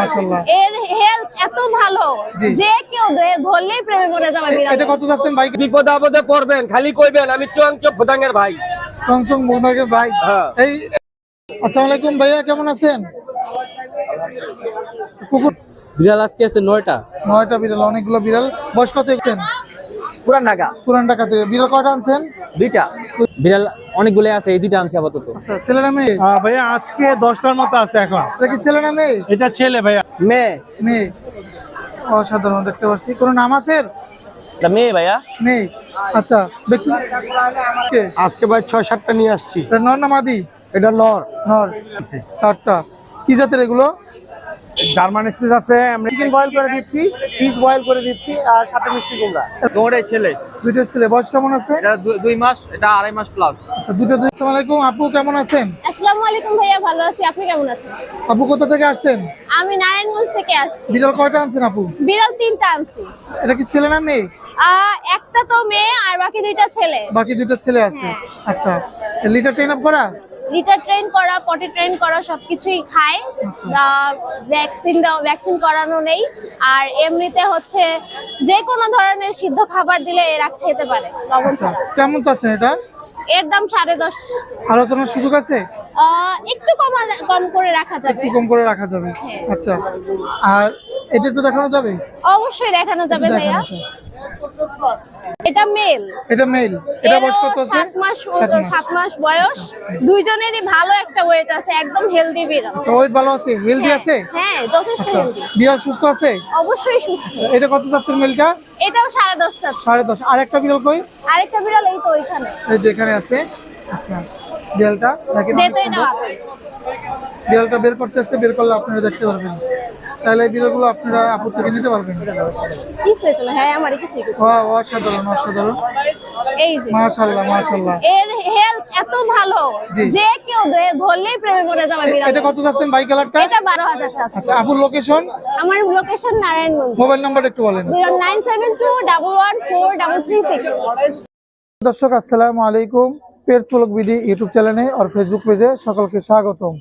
মাশাআল্লাহ। এর হেলথ এত ভালো যে কেউ ধরলেই প্রেমে পড়ে যাবে বিড়াল। এটা কত যাচ্ছেন ভাই? বিপদ আপদে পড়বেন খালি কইবেন আমি চুয়াংচ ভুটাঙ্গের ভাই। চংচং মোহনাকে ভাই। হ্যাঁ। এই আসসালামু আলাইকুম ভাইয়া কেমন আছেন? কুকুর বিড়াল আজকে আছে নয়টা। নয়টা বিড়াল অনেকগুলো বিড়াল। বয়স কত পুরান ঢাকা। পুরান থেকে বিড়াল কয়টা আনছেন? দুইটা। বিড়াল অনেকগুলো আছে এই দুইটা আনছি আপাতত। আচ্ছা ছেলে না মেয়ে? আহ, ভাইয়া আজকে দশটার মতো আছে এখন। এটা কি ছেলে না মেয়ে? এটা ছেলে ভাইয়া। মেয়ে। মেয়ে। অসাধারণ দেখতে পাচ্ছি কোনো নাম আছে মেয়ে ভাইয়া। নেই আচ্ছা দেখছি। আজকে ভাই ছয় সাতটা নিয়ে আসছি। এটা নর না মাদি? এটা নর। নর। চারটা কি জাতের এগুলো? জার্মান স্পিচ আছে আমরা চিকেন বয়েল করে দিচ্ছি ফিশ বয়েল করে দিচ্ছি আর সাথে মিষ্টি কুমড়া। তোমার ছেলে? দুইটা ছেলে বয়স কেমন আছে? এটা দুই মাস এটা আড়াই মাস প্লাস আচ্ছা দুটো দুই আসসালামু আলাইকুম আপু কেমন আছেন? আসসালামু আলাইকুম ভাইয়া ভালো আছি। আপনি কেমন আছেন? আপু কোথা থেকে আসছেন? আমি নারায়ণগঞ্জ থেকে আসছি। বিড়াল কয়টা আনছেন আপু? বিড়াল তিনটা আনছি। এটা কি ছেলে না মেয়ে? আহ, একটা তো মেয়ে আর বাকি দুইটা ছেলে। বাকি দুইটা ছেলে আছে। হ্যাঁ। আচ্ছা লিটার ট্রেন আপ করা? লিটার ট্রেন করা পটি ট্রেন করা সবকিছুই খায়। ভ্যাকসিন দাও ভ্যাকসিন করানো নেই। আর এমনিতে হচ্ছে যে কোনো ধরনের সিদ্ধ খাবার দিলে এরা খেতে পারে। লবণ আচ্ছা ছাড়া। কেমন চাচ্ছেন এটা? এর দাম সাড়ে দশ। আলোচনার সুযোগ আছে? একটু কম কম করে রাখা যাবে। একটু কম করে রাখা যাবে। হ্যাঁ। আচ্ছা আর এটা একটু দেখানো যাবে? অবশ্যই দেখানো যাবে ভাইয়া। এটা মেল। এটা মেল। এটা বয়স কত আছে? সাত মাস সাত মাস। বয়স। দুইজনেরই ভালো একটা ওয়েট আছে একদম হেলদি বিড়াল আচ্ছা ওয়েট ভালো আছে? হেলদি আছে? হ্যাঁ যথেষ্ট আচ্ছা হেলদি বিড়াল সুস্থ আছে? অবশ্যই সুস্থ। এটা কত যাচ্ছেন মেলটা? এটাও সাড়ে দশ চাচ্ছে। সাড়ে দশ। আর একটা বিড়াল কই? আরেকটা বিড়াল এই তো ওইখানে। এই যে এখানে আছে। আচ্ছা। বিড়ালটা দেখেন। বিড়ালটা বের করতেছে বের করলে আপনারা দেখতে পারবেন। চাইলে এই বিড়ালগুলো আপনারা আপুর থেকে নিতে পারবেন। হ্যাঁ অসাধারণ অসাধারণ। এই যে। মাশাআল্লাহ মাশাআল্লাহ। এর হেলথ এত ভালো যে কেউ ধরলেই প্রেমে পড়ে যাবে বিড়াল। এটা কত যাচ্ছেন বাই কালারটা? এটা বারো হাজার আচ্ছা আপুর লোকেশন আমার লোকেশন নারায়ণগঞ্জ। মোবাইল নাম্বার একটু বলেন। Zero nine seven two double one four double three six. দর্শক আসসালামু আলাইকুম। পেটস ব্লগ বিডি ইউটিউব চ্যানেলে আর ফেসবুক পেজে সকলকে স্বাগতম।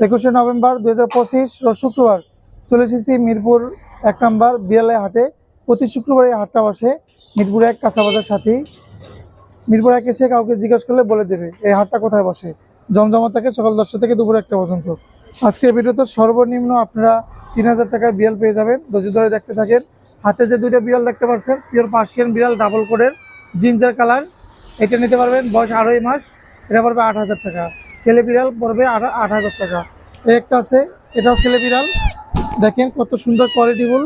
একুশে নভেম্বর দু হাজার পঁচিশ শুক্রবার চলে এসেছি মিরপুর এক নম্বর বিয়ালে হাটে। প্রতি শুক্রবার এই হাটটা বসে মিরপুর এক কাঁচাবাজার সাথেই মিরপুর এক এসে কাউকে জিজ্ঞেস করলে বলে দেবে এই হাটটা কোথায় বসে। জমজমা থাকে সকাল দশটা থেকে দুপুর একটা পর্যন্ত। আজকে ভিডিওতে সর্বনিম্ন আপনারা তিন হাজার টাকায় বিড়াল পেয়ে যাবেন। ধৈর্য ধরে দেখতে থাকেন। হাতে যে দুইটা বিড়াল দেখতে পাচ্ছেন, পিওর পার্সিয়ান বিড়াল ডাবল কোডের জিঞ্জার কালার এটা নিতে পারবেন বয়স আড়াই মাস, এটা পড়বে আট হাজার টাকা। ছেলে বিড়াল পড়বে আট হাজার টাকা। একটা আছে, এটাও ছেলে বিড়াল। দেখেন কত সুন্দর কোয়ালিটিফুল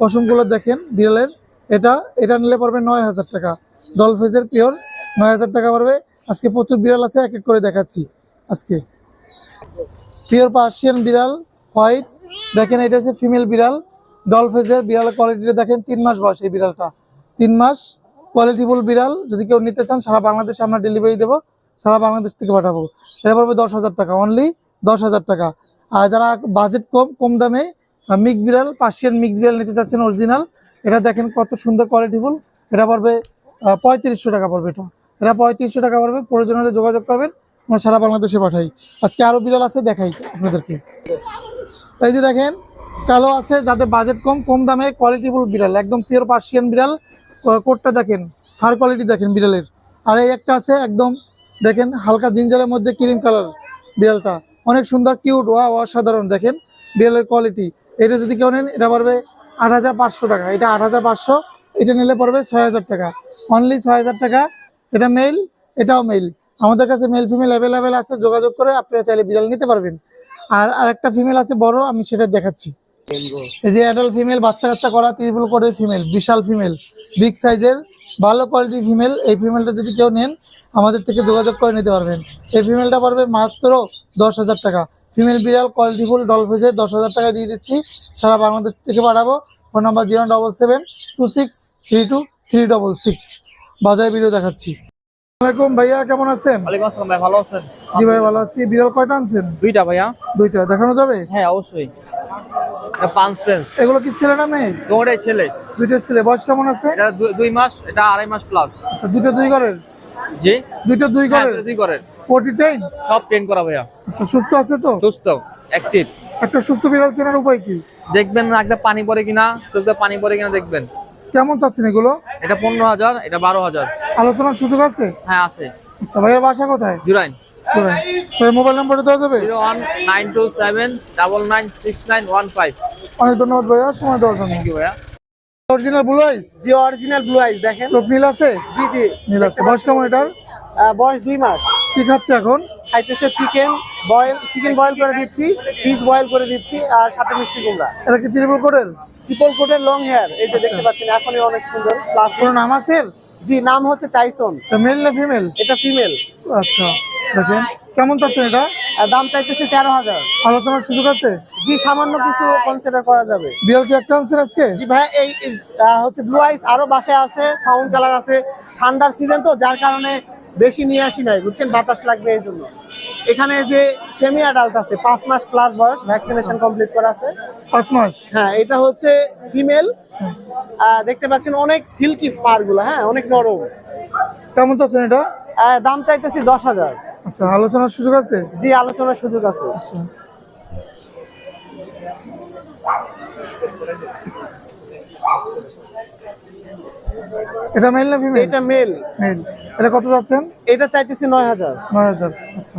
পশমগুলো দেখেন বিড়ালের। এটা এটা নিলে পড়বে নয় হাজার টাকা। ডলফেজের পিওর, নয় হাজার টাকা পড়বে। আজকে প্রচুর বিড়াল আছে, এক এক করে দেখাচ্ছি আজকে। পিওর পার্সিয়ান বিড়াল, হোয়াইট। দেখেন এটা হচ্ছে ফিমেল বিড়াল। ডলফেজের বিড়ালের কোয়ালিটিটা দেখেন, তিন মাস বয়স এই বিড়ালটা। তিন মাস কোয়ালিটিফুল বিড়াল, যদি কেউ নিতে চান, সারা বাংলাদেশে আমরা ডেলিভারি দেবো, সারা বাংলাদেশ থেকে পাঠাবো। এটা পড়বে দশ হাজার টাকা অনলি দশ হাজার টাকা। আর যারা বাজেট কম কম দামে মিক্স বিড়াল পার্সিয়ান মিক্স বিড়াল নিতে চাচ্ছেন অরিজিনাল এটা দেখেন কত সুন্দর কোয়ালিটিফুল এটা পড়বে পঁয়ত্রিশশো টাকা পড়বে এটা। এটা পঁয়ত্রিশশো টাকা পড়বে, প্রয়োজন হলে যোগাযোগ করবেন, আমরা সারা বাংলাদেশে পাঠাই। আজকে আরও বিড়াল আছে, দেখাই আপনাদেরকে। এই যে দেখেন, কালো আছে, যাদের বাজেট কম কম দামে কোয়ালিটিফুল বিড়াল, একদম পিওর পার্সিয়ান বিড়াল কোটটা দেখেন ফার কোয়ালিটি দেখেন বিড়ালের। আর এই একটা আছে একদম, দেখেন হালকা জিঞ্জারের মধ্যে ক্রিম কালার বিড়ালটা। অনেক সুন্দর কিউট ওয়া, অসাধারণ, দেখেন বিড়ালের কোয়ালিটি এটা যদি কেউ নেন, এটা পড়বে আট হাজার পাঁচশো টাকা। এটা আট হাজার পাঁচশো, এটা নিলে পড়বে ছয় হাজার টাকা। অনলি ছয় হাজার টাকা। এটা মেল এটাও মেল আমাদের কাছে মেল ফিমেল অ্যাভেলেবেল আছে, যোগাযোগ করে আপনারা চাইলে বিড়াল নিতে পারবেন। আর আরেকটা ফিমেল আছে বড়, আমি সেটা দেখাচ্ছি। এই যে অ্যাডাল্ট ফিমেল বাচ্চা কাচ্চা করা ত্রিপুল করে ফিমেল বিশাল ফিমেল বিগ সাইজের ভালো কোয়ালিটি ফিমেল এই ফিমেলটা যদি কেউ নেন আমাদের থেকে যোগাযোগ করে নিতে পারবেন। এই ফিমেলটা পারবে মাত্র দশ হাজার টাকা। ফিমেল বিড়াল কোয়ালিটি কোয়ালিটিফুল ডলফেজে দশ হাজার টাকা দিয়ে দিচ্ছি। সারা বাংলাদেশ থেকে পাঠাবো। Phone number zero double seven two six three two three double six বাজারে ভিডিও দেখাচ্ছি। আসসালামাইকুম ভাইয়া কেমন আছেন? ওয়ালাইকুম আসসালাম ভাই ভালো আছেন? জি ভাই ভালো আছি। বিড়াল কয়টা আনছেন? দুইটা ভাইয়া। দুইটা দেখানো যাবে? হ্যাঁ অবশ্যই। পাঁচ এগুলো কি ছেলে না মেয়ে? তোমার ছেলে। দুইটা ছেলে। বয়স কেমন আছে? এটা দুই মাস এটা আড়াই মাস প্লাস আচ্ছা দুটো দুই ঘরের? জি। দুইটা দুই হ্যাঁ ঘরের। দুই টেন সব করা ভাইয়া। আচ্ছা সুস্থ আছে তো? সুস্থ অ্যাক্টিভ একটা সুস্থ বিড়াল চেনার উপায় কি? দেখবেন নাকটা পানি পড়ে কিনা চোখটা পানি পড়ে কিনা দেখবেন। কেমন চাচ্ছেন এগুলো? এটা পনেরো হাজার এটা বারো হাজার। আলোচনার সুযোগ আছে? হ্যাঁ আছে। আচ্ছা ভাইয়ের বাসা কোথায়? জুরাইন। মোবাইল নাম্বারটা দেওয়া যাবে? Zero one nine two seven double nine six nine one five. অনেক ধন্যবাদ ভাইয়া সময় দেওয়ার জন্য। ভাইয়া। অরিজিনাল ব্লু আইস জি অরিজিনাল ব্লু আইস দেখেন। চোখ নীল আছে? জি জি। নীল আছে। বয়স কেমন এটার? আহ, বয়স দুই মাস। কি খাচ্ছে এখন? খাইতেছে চিকেন বয়েল চিকেন বয়েল করে দিচ্ছি ফিশ বয়েল করে দিচ্ছি আর সাথে মিষ্টি কুমড়া। এটা কি ত্রিপুল কোডের ট্রিপল কোটের লং হেয়ার এই যে দেখতে পাচ্ছেন এখনই অনেক সুন্দর ফ্লাফি নাম আছে জি নাম হচ্ছে টাইসন মেল না ফিমেল এটা ফিমেল আচ্ছা দেখেন। কেমন চাচ্ছেন এটা? দাম চাইতেছে তেরো হাজার। আলোচনার সুযোগ আছে? জি সামান্য কিছু কনসিডার করা যাবে। বিড়াল কি একটা আনছেন আজকে? জি ভাই এই হচ্ছে ব্লু আইস আরও বাসায় আছে সাউন্ড কালার আছে। ঠান্ডার সিজন তো যার কারণে বেশি নিয়ে আসি নাই বুঝছেন? বাতাস লাগবে এই জন্য। এখানে যে সেমি অ্যাডাল্ট আছে পাঁচ মাস প্লাস বয়স ভ্যাকসিনেশন কমপ্লিট করা আছে। পাঁচ মাস? হ্যাঁ এটা হচ্ছে ফিমেল দেখতে পাচ্ছেন অনেক সিল্কি ফারগুলো হ্যাঁ অনেক নরম। কেমন চাচ্ছেন এটা? দাম চাইতেছি দশ হাজার। আচ্ছা আলোচনার সুযোগ আছে? জি আলোচনার সুযোগ আছে। আচ্ছা। এটা মেল না ফিমেল এটা মেল মেল এটা কত যাচ্ছেন? এটা চাইতেছি 9000 9000 আচ্ছা।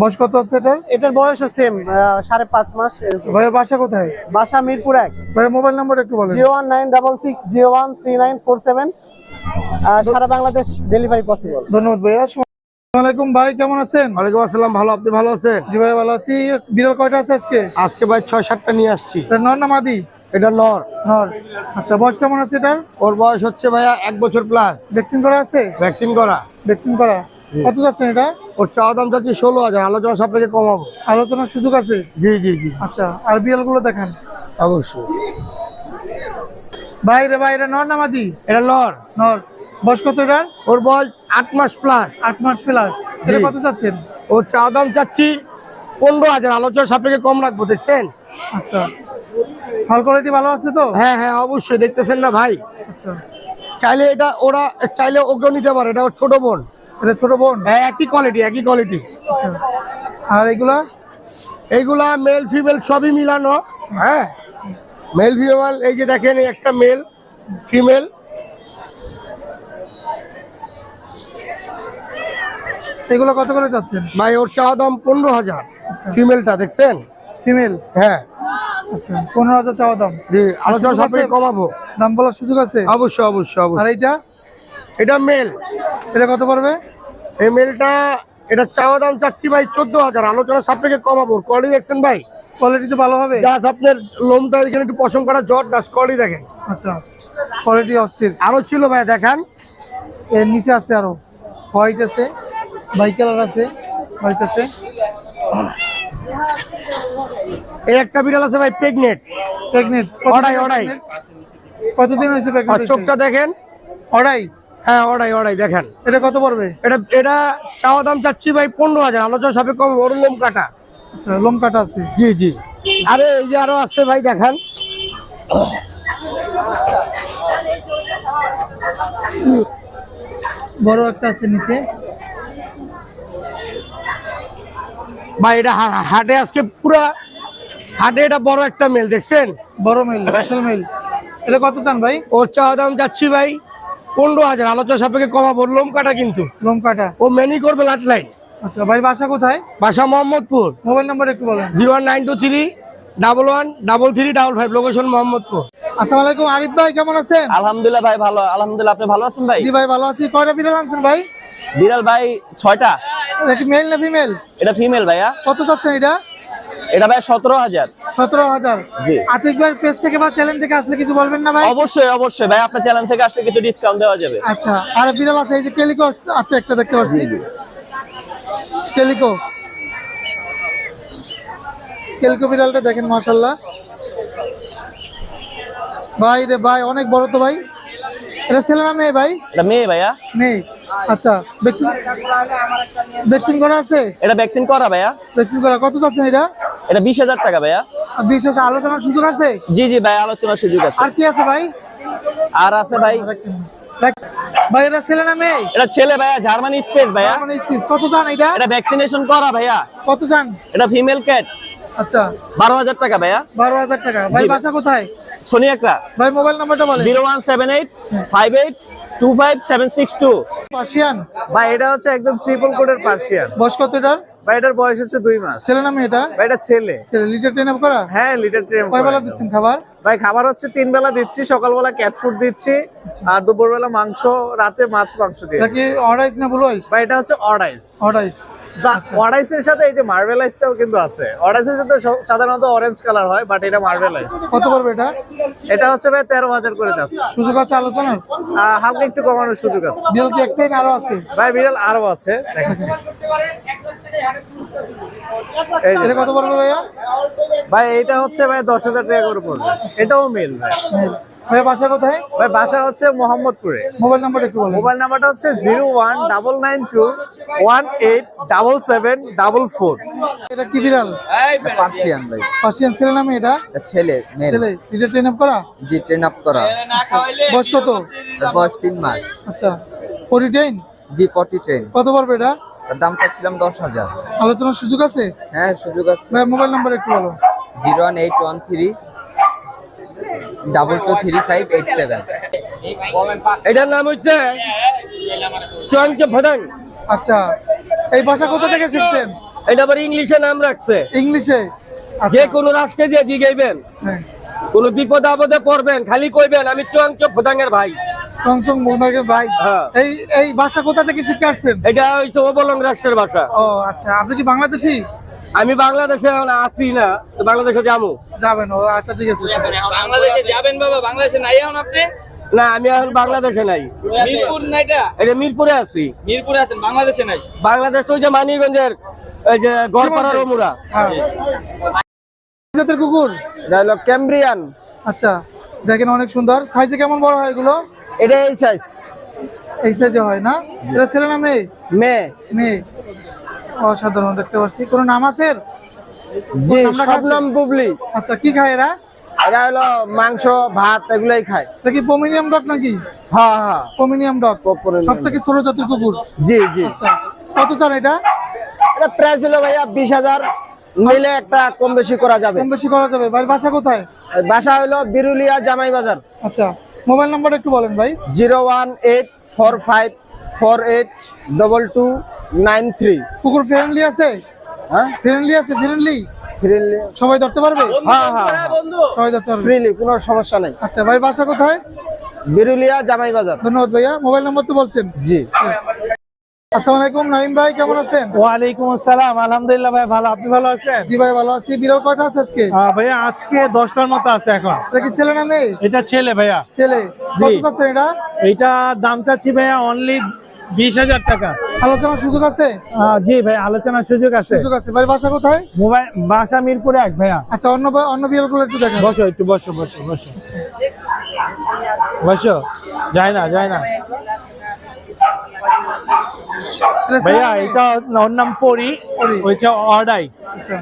বয়স কত আছে এটা এটার বয়স সেম 5.5 মাস ভাইয়ের বাসা কোথায়? বাসা মিরপুর এক। ভাই মোবাইল নাম্বার একটু বলেন। 01966013947 সারা বাংলাদেশ ডেলিভারি পসিবল ধন্যবাদ ভাইয়া। আসসালামু আলাইকুম ভাই কেমন আছেন? ওয়ালাইকুম আসসালাম ভালো আপনি ভালো আছেন? জি ভাই ভালো আছি। বিড়াল কয়টা আছে আজকে? আজকে ভাই ছয় সাতটা নিয়ে আসছি। নর না মাদি? এটা নর। নর। আচ্ছা বয়স কেমন আছে এটার? ওর বয়স হচ্ছে ভাইয়া এক বছর প্লাস ভ্যাকসিন করা আছে? ভ্যাকসিন করা। ভ্যাকসিন করা। কত যাচ্ছেন এটা? ওর চাওয়া দাম ষোলো হাজার। আলোচনা সাপেক্ষে কমাবো। আলোচনার সুযোগ আছে? জি জি জি। আচ্ছা আর বিড়ালগুলো দেখেন। অবশ্যই। বাইরে বাইরে নর না মাদি? এটা নর। নর। বয়স কত এটার? ওর বয়স আট মাস প্লাস আট মাস প্লাস এটা কত চাচ্ছেন? ওর চা দাম চাচ্ছি পনেরো হাজার। আলোচনা সাপেক্ষে কম রাখব দেখছেন? আচ্ছা। ফল কোয়ালিটি ভালো আছে তো? হ্যাঁ হ্যাঁ অবশ্যই দেখতেছেন না ভাই? আচ্ছা। চাইলে এটা ওরা চাইলে ওকেও নিতে পারে এটা ওর ছোট বোন। এটা ছোট বোন? হ্যাঁ একই কোয়ালিটি একই কোয়ালিটি আচ্ছা। আর এগুলা? এইগুলা মেল ফিমেল সবই মিলানো হ্যাঁ? মেল ফিমেল এই যে দেখেন একটা মেল ফিমেল এগুলো কত করে যাচ্ছেন? ভাই ওর চা দাম পনেরো হাজার। আচ্ছা। ফিমেলটা দেখছেন? ফিমেল হ্যাঁ। আচ্ছা পনেরো হাজার চাওয়া দাম। আলোচনা সাপেক্ষে কমাবো। দাম বলার সুযোগ আছে? অবশ্যই অবশ্যই আর এইটা? এটা মেল এটা কত পড়বে? এই মেলটা এটা চাওয়া দাম চাচ্ছি ভাই চোদ্দ হাজার। আলোচনা সাপেক্ষে কমাবো। কোয়ালিটি দেখছেন ভাই? কোয়ালিটি তো ভালো হবে? জাস্ট আপনার লোমটা এখানে একটু পশম করা জট দাস কোয়ালিটি দেখেন। আচ্ছা কোয়ালিটি অস্থির। আরও ছিল ভাই দেখান। এর নিচে আছে আরও। হোয়াইট আছে বাই কালার আছে হোয়াইট আছে। এই একটা বিড়াল আছে ভাই প্রেগনেট প্রেগনেন্ট অড়াই, অড়াই। কতদিন হয়েছে আর প্রেগনেন্ট চোখটা দেখেন। অড়াই? হ্যাঁ ওটাই ওটাই দেখেন। এটা কত পড়বে? এটা এটা চাওয়া দাম চাচ্ছি ভাই পনেরো হাজার। আলোচনা সাপে কম ওর লোম কাটা। আচ্ছা লোম কাটা আছে। জি জি। আরে এই যে আরও আছে ভাই দেখান। বড় একটা আছে নিচে। ভাই এটা হাটে আজকে পুরা হাটে এটা বড় একটা মেল দেখছেন? বড় মেল স্পেশাল মেল। এটা কত চান ভাই? ওর চাওয়া দাম যাচ্ছি ভাই পনেরো হাজার। আলোচনা সাপেক্ষে কমাবো ওর লোম কাটা কিন্তু। লোম কাটা। ও মেনি করবে লাট লাইন। আচ্ছা ভাই বাসা কোথায়? বাসা মোহাম্মদপুর। মোবাইল নাম্বার একটু বলেন। Zero one nine two three double one double three double five location Mohammadpur. আসসালামু আলাইকুম আরিফ ভাই কেমন আছেন? আলহামদুলিল্লাহ ভাই ভালো। আলহামদুলিল্লাহ আপনি ভালো আছেন ভাই? জি ভাই ভালো আছি। কয়টা বিড়াল আনছেন ভাই? বিড়াল ভাই ছয়টা। এটা কি মেল না ফিমেল এটা ফিমেল ভাইয়া। কত চাচ্ছেন এটা? এটা ভাই সতেরো হাজার। সতেরো হাজার। জি। আতিক ভাইয়ের পেজ থেকে বা চ্যানেল থেকে আসলে কিছু বলবেন না ভাই? অবশ্যই অবশ্যই ভাই আপনার চ্যানেল থেকে আসলে কিছু ডিসকাউন্ট দেওয়া যাবে। আচ্ছা আর বিড়াল আছে এই যে কেলিকো আছে একটা দেখতে পাচ্ছি। কেলিকো কেলিকো বিড়ালটা দেখেন মাশাল্লাহ ভাই রে ভাই অনেক বড় তো ভাই। এটা ছেলে না মেয়ে ভাই? এটা মেয়ে ভাইয়া। মেয়ে। আচ্ছা ভ্যাকসিন ভ্যাকসিন করা আছে? এটা ভ্যাকসিন করা ভাইয়া। ভ্যাকসিন করা। কত চাচ্ছেন এটা? এটা বিশ হাজার টাকা ভাইয়া। বিশ হাজার আলোচনার সুযোগ আছে? জি জি ভাই আলোচনার সুযোগ আছে। আর কি আছে ভাই? আর আছে ভাই ভাই এটা ছেলে না মেয়ে? এটা ছেলে ভাইয়া জার্মানি স্পেস ভাইয়া। মানে কত চান এটা? এটা ভ্যাকসিনেশন করা ভাইয়া। কত চান? এটা ফিমেল ক্যাট আচ্ছা। বারো হাজার টাকা ভাইয়া। বারো হাজার টাকা। ভাই বাসা কোথায়? শনি একরা ভাই মোবাইল নাম্বারটা বলেন। Zero one seven eight five eight two five seven six two. Persian? ভাই এটা হচ্ছে একদম ট্রিপল কোডের পার্সিয়ান। বয়স কত এটার? ভাই এটার বয়স হচ্ছে দুই মাস। ছেলে না এটা? ভাই এটা ছেলে। ছেলে লিটার ট্রেন আপ করা? হ্যাঁ লিটার ট্রেন কয় বেলা দিচ্ছেন খাবার? ভাই খাবার হচ্ছে তিন বেলা দিচ্ছি সকালবেলা ক্যাট ফুড দিচ্ছি আর দুপুরবেলা মাংস রাতে মাছ মাংস দিয়ে নাকি অর্ডাইস না বলো ভাই এটা হচ্ছে অর্ডাইস অর্ডাইস অর্ডাইসের সাথে এই যে মার্বেলাইজটাও কিন্তু আছে। অর্ডাইসের সাথে সাধারণত অরেঞ্জ কালার হয় বাট এটা মার্বেলাইজ কত পড়বে এটা? এটা হচ্ছে ভাই তেরো হাজার করে যাচ্ছে। সুযোগ আছে আলোচনার? হালকা একটু কমানোর সুযোগ আছে। বিল কি একটাই আরও আছে? ভাই বিড়াল আরও আছে দেখাচ্ছি। এটা কত পড়বে ভাইয়া? ভাই এটা হচ্ছে ভাই দশ হাজার টাকা করে পড়বে। এটাও মিল ভাই। ভাইয়া বাসা কোথায়? ভাই বাসা হচ্ছে মোহাম্মদপুরে। মোবাইল নাম্বার একটু বলেন। মোবাইল নাম্বারটা হচ্ছে zero one double nine two one eight double seven double four. এটা কি বিড়াল? পার্সিয়ান ভাই। পার্সিয়ান ছেলে নামে এটা? এটা ছেলে মেয়ে ছেলে লিটার ট্রেন আপ করা? জি ট্রেন আপ করা। বয়স কত? বয়স তিন মাস। আচ্ছা পরিটেইন জি পটি ট্রেন কত পড়বে এটা? দাম চাচ্ছিলাম দশ হাজার। আলোচনার সুযোগ আছে? হ্যাঁ সুযোগ আছে। ভাই মোবাইল নাম্বার একটু বলো। Zero one eight one three double two three five eight seven এটার নাম হচ্ছে চুয়াঞ্চ ভদাং আচ্ছা এই ভাষা কোথা থেকে শিখছেন? এটা আবার ইংলিশে নাম রাখছে। ইংলিশে? যে আচ্ছা কোনো রাষ্ট্রে দিয়ে জিগাইবেন হ্যাঁ। কোন বিপদ আপদে পড়বেন খালি কইবেন আমি চুয়াঞ্চ ভদাঙের ভাই। চংচং মোনাকে ভাই। হ্যাঁ। এই এই ভাষা কোথা থেকে শিখে আসছেন? এটা হচ্ছে অবলং রাষ্ট্রের ভাষা। ও আচ্ছা। আপনি কি বাংলাদেশি? আমি বাংলাদেশে এখন আসি না তো বাংলাদেশে যাব। যাবেন ও আচ্ছা ঠিক আছে। বাংলাদেশে যাবেন বাবা বাংলাদেশে নাই এখন আপনি? না আমি এখন বাংলাদেশে নাই। মিরপুর নাইটা? এটা মিরপুরে আছি। মিরপুরে আছেন বাংলাদেশে নাই? বাংলাদেশ তো ওই যে মানিগঞ্জের এই যে গড়পাড়ার ওমুরা। হ্যাঁ। জাতের কুকুর? এটা হলো ক্যাম্ব্রিয়ান। আচ্ছা দেখেন অনেক সুন্দর। সাইজে কেমন বড় হয় এগুলো? এটা এই সাইজ এই সাইজে হয় না? এটা ছেলে না মেয়ে? মেয়ে। মেয়ে। অসাধারণ দেখতে পাচ্ছি কোনো নাম আছে? জি বুবলি। আচ্ছা কি খায় এরা? এরা হলো মাংস ভাত এগুলাই খায়। এটা কি পমিনিয়াম ডগ নাকি? হ্যাঁ হ্যাঁ পমিনিয়াম ডগ। Pominium সব থেকে ছোট জাতের কুকুর? জি জি। আচ্ছা কত চান এটা? এটা প্রাইস হলো ভাইয়া বিশ হাজার। নিলে একটা কম বেশি করা যাবে। কম বেশি করা যাবে। ভাই বাসা কোথায়? বাসা হলো বিরুলিয়া জামাই বাজার। আচ্ছা মোবাইল নাম্বার একটু বলেন ভাই। Zero one eight four five four eight double two nine three. কুকুর ফ্রেন্ডলি আছে? হ্যাঁ? ফ্রেন্ডলি আছে ফ্রেন্ডলি ফ্রিলি সবাই ধরতে পারবে? হ্যাঁ হ্যাঁ সবাই ধরতে পারবে। ফ্রিলি কোনো সমস্যা নেই। আচ্ছা ভাই বাসা কোথায়? বিরুলিয়া জামাই বাজার ধন্যবাদ ভাইয়া। মোবাইল নাম্বার তো বলছেন। জি। আসসালামু আলাইকুম নাইম ভাই কেমন আছেন? ওয়ালাইকুম আসসালাম আলহামদুলিল্লাহ ভাই ভালো। আপনি ভালো আছেন? জি ভাই ভালো আছি। বিড়াল কয়টা আছে আজকে? ভাইয়া আজকে দশটার মতো আছে এখন। এটা কি ছেলে না মেয়ে? এটা ছেলে ভাইয়া। ছেলে। কত চাচ্ছেন এটা? এইটা দাম চাচ্ছি ভাইয়া অনলি বিশ হাজার টাকা। আলোচনার সুযোগ আছে? জি ভাই আলোচনার সুযোগ আছে। সুযোগ আছে। ভাই বাসা কোথায়? মোবাইল বাসা মিরপুরে এক ভাইয়া। আচ্ছা অন্য অন্য বিড়ালগুলো একটু দেখেন। বসো একটু বসো বসো বসো। বসো। যায় না যায় না। ভাইয়া এটা ওর নাম পরি। হচ্ছে অর্ডাই। আচ্ছা।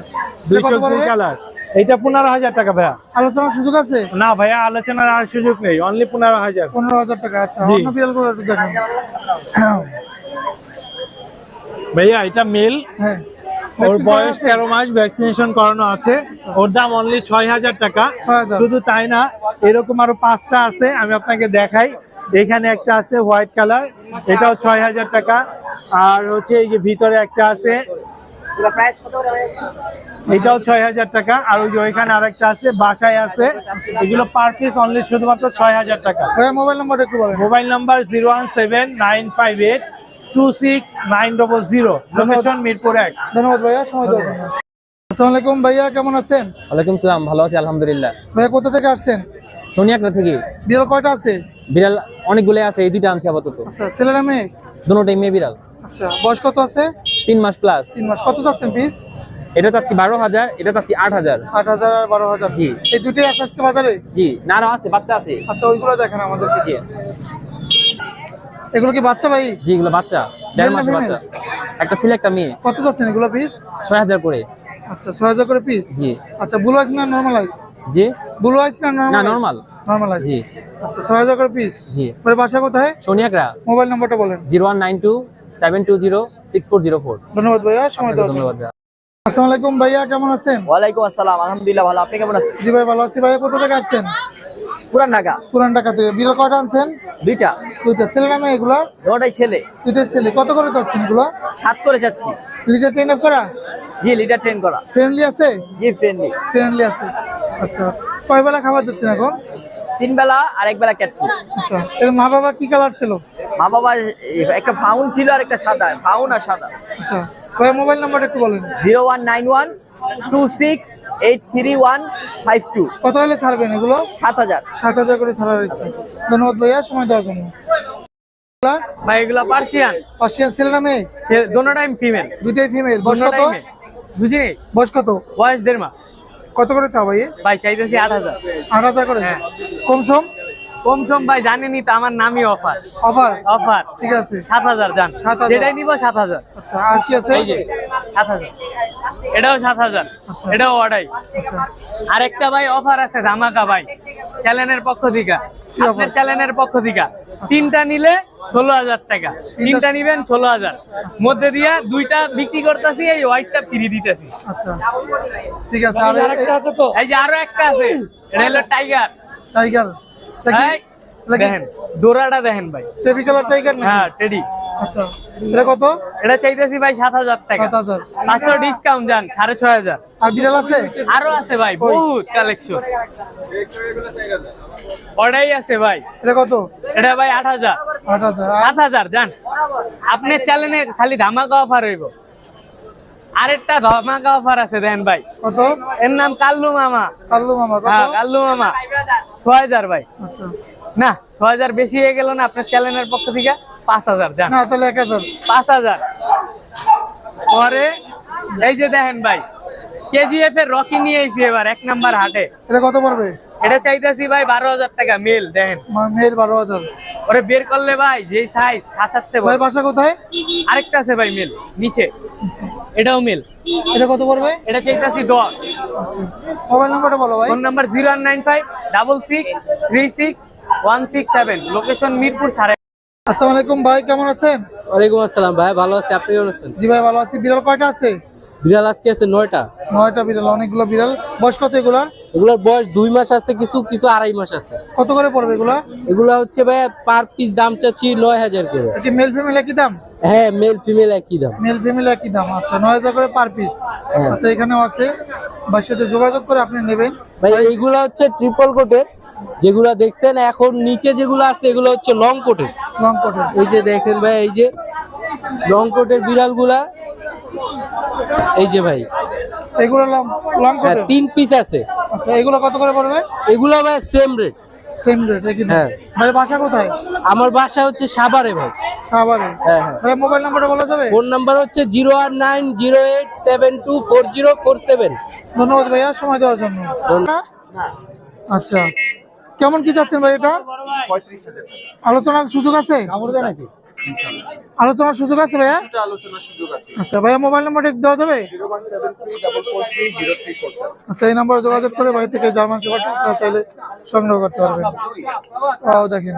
দুই চোখ দুই কালার। এইটা পনেরো হাজার টাকা ভাইয়া। আলোচনার সুযোগ আছে? না ভাইয়া আলোচনার আর সুযোগ নেই। অনলি পনেরো হাজার। পনেরো হাজার টাকা আচ্ছা একটু দেখেন। ভাইয়া এটা মেল হ্যাঁ। ওর বয়স তেরো মাস ভ্যাকসিনেশন করানো আছে। ওর দাম অনলি ছয় হাজার টাকা। 6,000 শুধু তাই না এরকম আরও পাঁচটা আছে আমি আপনাকে দেখাই। এখানে একটা আছে হোয়াইট কালার এটাও ছয় হাজার টাকা। আর হচ্ছে এই যে ভিতরে একটা আছে এটাও ছয় হাজার টাকা। আর ওই যে ওইখানে আরেকটা আছে বাসায় আছে। এগুলো পার পিস অনলি শুধুমাত্র ছয় হাজার টাকা। ভাইয়া মোবাইল নাম্বার একটু বলেন। Mobile number zero one seven nine five eight two six nine double zero location Mirpur এক। ধন্যবাদ ভাইয়া সময় দেওয়ার জন্য। আসসালামু আলাইকুম ভাইয়া কেমন আছেন? ওয়ালাইকুম সালাম ভালো আছি আলহামদুলিল্লাহ। ভাইয়া কোথা থেকে আসছেন? সোনিয়াকড়া থেকে। বিড়াল কয়টা আছে? বিড়াল অনেকগুলো আছে এই দুইটা আনছি আপাতত। আচ্ছা ছেলে না মেয়ে? দুটোটাই মেয়ে বিড়াল। আচ্ছা বয়স কত আছে? তিন মাস প্লাস তিন মাস। কত চাচ্ছেন পিস এটা চাচ্ছি বারো হাজার এটা চাচ্ছি আট হাজার। আট হাজার আর বারো হাজার। জি। এই দুটোই আছে আজকে বাজারে? জি না আছে বাচ্চা আছে। আচ্ছা ওইগুলো দেখেন আমাদের জি। এগুলো কি বাচ্চা ভাই? জি এগুলো বাচ্চা দেড় female? বাচ্চা। একটা ছেলে একটা মেয়ে। কত চাচ্ছেন এগুলো পিস ছয় হাজার করে। আচ্ছা ছয় হাজার করে পিস জি। আচ্ছা ব্লু আইস না নর্মাল আইস জি। ব্লু আইস না না নর্মাল নর্মাল নর্মাল আইস জি। আচ্ছা ছয় হাজার করে পিস জি। পরে বাসা কোথায়? সোনিয়াকড়া মোবাইল নম্বরটা বলেন। Zero one nine two seven two zero six four zero four ধন্যবাদ ভাইয়া সময় আসসালামু আলাইকুম ভাইয়া কেমন আছেন? ওয়ালাইকুম আসসালাম আলহামদুলিল্লাহ ভালো। আপনি কেমন আছেন? জি ভাই ভালো আছি। ভাইয়া কোথা থেকে আসছেন? পুরান ঢাকা। পুরান ঢাকা থেকে। বিড়াল কয়টা আনছেন? দুইটা। দুইটা। ছেলে নামে এগুলা? দুটাই ছেলে। দুইটা ছেলে। কত করে চাচ্ছেন এগুলো? সাত করে যাচ্ছি লিটার আপ করা? জি লিটার ট্রেন করা। ফ্রেন্ডলি আছে? জি ফ্রেন্ডলি ফ্রেন্ডলি আছে। আচ্ছা কয় বেলা খাবার দিচ্ছেন এখন? তিন বেলা আর এক বেলা ক্যাটফুড আচ্ছা মা বাবা কি কালার ছিল? মা বাবা একটা ফাউন ছিল আর একটা সাদা ফাউন আর সাদা। আচ্ছা ভাইয়া মোবাইল নাম্বারটা একটু বলেন। Zero one nine one two six eight three one five two. কত হলে ছাড়বেন এগুলো? সাত হাজার। সাত হাজার করে ছাড়ার ইচ্ছা। ধন্যবাদ ভাইয়া সময় দেওয়ার জন্য। ভাই এগুলা পার্সিয়ান। পার্সিয়ান ছেলে নামে দোনো টাইম ফিমেল দুইটাই ফিমেল বয়স কত? বুঝিনি? বয়স কত? বয়স দেড় মাস। কত করে চাও ভাই ভাই চাইতেছি আট হাজার। আট হাজার করে? হ্যাঁ। কম সম? কম সম ভাই জানেনি তো আমার নামই অফার। অফার? অফার। ঠিক আছে। সাত হাজার জান। 7,000 যেটাই নিব সাত হাজার। আচ্ছা আর কি আছে? এই যে সাত হাজার। এটাও সাত হাজার। আচ্ছা। এটাও অর্ডাই। আচ্ছা। আরেকটা ভাই অফার আছে ধামাকা ভাই। চ্যানেলের পক্ষ থেকে। আপনার চ্যানেলের পক্ষ থেকে। তিনটা নিলে ষোলো হাজার টাকা। তিনটা নিবেন ষোলো হাজার। মধ্যে দিয়ে দুইটা বিক্রি করতেছি এই হোয়াইটটা ফ্রি দিতেছি। আচ্ছা। ঠিক আছে আর একটা আছে এই যে আরও একটা আছে। এটা হলো টাইগার দেখেন ডোরাটা দেখেন ভাই। টেবি কালার টাইগার হ্যাঁ টেডি আচ্ছা এটা কত? এটা চাইতেছি ভাই টাকা। ডিসকাউন্ট আর বিড়াল আছে? আরও আছে ভাই বহুত কালেকশন আছে ভাই। এটা কত? এটা ভাই আপনার চ্যানেলে খালি ধামাকা অফার হইব। আরেকটা ধামাকা অফার আছে দেন ভাই। কত? এর নাম কাল্লু মামা। কাল্লু মামা হ্যাঁ কাল্লু মামা। ছয় হাজার ভাই। আচ্ছা। না ছয় হাজার বেশি হয়ে গেল না আপনার চ্যানেলের পক্ষ থেকে পাঁচ হাজার যান। না তাহলে এক হাজার। পাঁচ হাজার। পরে এই যে দেখেন ভাই কেজিএফ এর রকি নিয়ে এসেছি এবার এক নাম্বার হাটে। এটা কত পড়বে? এটা চাইতেছি ভাই বারো হাজার টাকা মেল দেখেন। মা- মেয়ের বারো হাজার। ওরে বের করলে ভাই যে সাইজ খাঁচাতে। ভাইয়ের বাসা কোথায়? আরেকটা আছে ভাই মেল নিচে। এটাও মেল। এটা কত পড়বে? এটা চাইতেছি দশ। আচ্ছা। মোবাইল নাম্বারটা বলো ভাই। Phone number zero nine five double six three six one six seven. Location Mirpur সাড়ে আসসালামু আলাইকুম ভাই কেমন আছেন? ওয়ালাইকুম আসসালাম ভাই ভালো আছি আপনি কেমন আছেন? জি ভাই ভালো আছি। বিড়াল কয়টা আছে? বিড়াল আজকে আছে নয়টা। নয়টা বিড়াল অনেকগুলো বিড়াল। বয়স কত এগুলার? এগুলোর বয়স দুই মাস আছে কিছু কিছু আড়াই মাস আছে। কত করে পড়বে এগুলা? এগুলো হচ্ছে ভাই পার পিস দাম চাচ্ছি নয় হাজার করে। এটি মেল ফিমেল একই দাম? হ্যাঁ মেল ফিমেল একই দাম। মেল ফিমেল একই দাম আচ্ছা নয় হাজার করে পার পিস হ্যাঁ। আচ্ছা এখানেও আছে। ভাইয়ের সাথে যোগাযোগ করে আপনি নেবেন। ভাই এইগুলো হচ্ছে ট্রিপল কোটের যেগুলো দেখছেন এখন নিচে যেগুলো আছে এগুলো হচ্ছে লং কোটের লং কোটের এই যে দেখেন ভাই এই যে লং কোটের বিড়ালগুলা। এই যে ভাই। এগুলো লং লং হ্যাঁ, তিন পিস আছে। আচ্ছা এগুলো কত করে পড়বে? এগুলো ভাই সেম রেট সেম রেট হ্যাঁ। ভাইয়ের বাসা কোথায়? আমার বাসা হচ্ছে সাভারে ভাই। সাভারে। হ্যাঁ হ্যাঁ। ভাই মোবাইল নাম্বারটা বলা যাবে? ফোন নাম্বার হচ্ছে zero one nine zero eight seven two four zero four seven. ধন্যবাদ ভাইয়া সময় দেওয়ার জন্য। আচ্ছা। কেমন কি চাচ্ছেন ভাই এটা? আলোচনার সুযোগ আছে? আলোচনার সুযোগ আছে ভাইয়া? আচ্ছা ভাইয়া মোবাইল নাম্বারটা দেওয়া যাবে? আচ্ছা এই নাম্বারে যোগাযোগ করে বাড়ি থেকে জার্মান সেবাটা চাইলে সংগ্রহ করতে পারবেন। ও দেখেন